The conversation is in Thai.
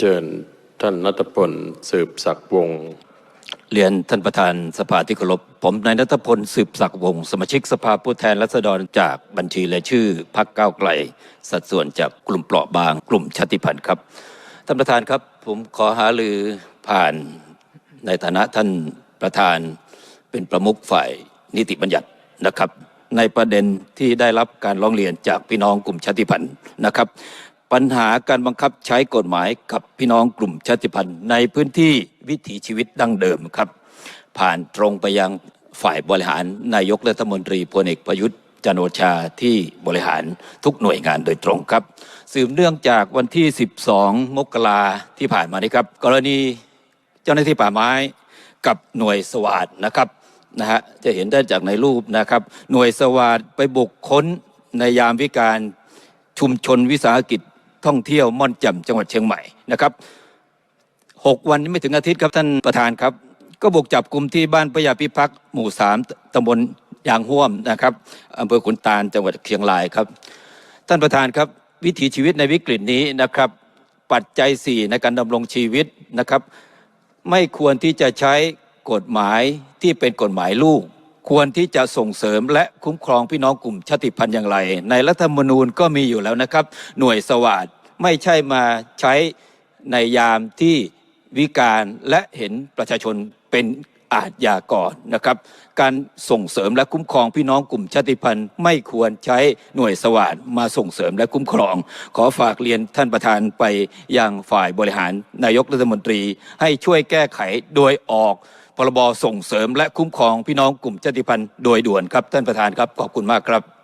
เชิญท่านนัทพลสืบศักดิ์วงศ์เรียนท่านประธานสภาที่เคารพผมนายนัทพลสืบศักดิ์วงศ์สมาชิกสภาผู้แทนราษฎรจากบัญชีรายชื่อพักก้าวไกล สัดส่วนจากกลุ่มเปราะบาง กลุ่มชาติพันธุ์ครับท่านประธานครับผมขอหาลือผ่านในฐานะท่านประธานเป็นประมุขฝ่ายนิติบัญญัตินะครับ ในประเด็นที่ได้รับการร้องเรียนจากพี่น้องกลุ่มชาติพันธุ์นะครับ ปัญหาการบังคับใช้กฎหมายกับพี่น้องกลุ่มชาติพันธุ์ ในพื้นที่วิถีชีวิตดั้งเดิมครับ ผ่านตรงไปยังฝ่ายบริหารนายกรัฐมนตรีพลเอกประยุทธ์จันโอชาที่บริหารทุกหน่วยงานโดยตรงครับ สืบเนื่องจากวันที่ 12 มกราที่ผ่านมานี้ครับ กรณีเจ้าหน้าที่ป่าไม้กับหน่วยสวัสดนะครับนะฮะจะเห็นได้จากในรูปนะครับ หน่วยสวัสดไปบุกค้นในยามวิการชุมชนวิสาหกิจ ท่องเที่ยวม่อนแจ่มจังหวัดเชียงใหม่นะครับหกวันไม่ถึงอาทิตย์ครับท่านประธานครับ ก็บุกจับกลุ่มที่บ้านพระยาพิพักษ์หมู่สามตำบลยางห้วมนะครับอำเภอขุนตาลจังหวัดเชียงรายครับ ท่านประธานครับวิถีชีวิตในวิกฤตนี้นะครับ ปัจจัยสี่ในการดำรงชีวิตนะครับ ไม่ควรที่จะใช้กฎหมายที่เป็นกฎหมายลูก ควรที่จะส่งเสริมและคุ้มครองพี่น้องกลุ่มชาติพันธุ์อย่างไร ในรัฐธรรมนูญก็มีอยู่แล้วนะครับ หน่วยสวัสดไม่ใช่มาใช้ในยามที่วิการและเห็นประชาชนเป็นอาชญากรนะครับ การส่งเสริมและคุ้มครองพี่น้องกลุ่มชาติพันธุ์ ไม่ควรใช้หน่วยสวัสดมาส่งเสริมและคุ้มครอง ขอฝากเรียนท่านประธานไปยังฝ่ายบริหารนายกรัฐมนตรี ให้ช่วยแก้ไขโดยออก พรบส่งเสริมและคุ้มครองพี่น้องกลุ่มชาติพันธุ์โดยด่วนครับท่านประธานครับขอบคุณมากครับ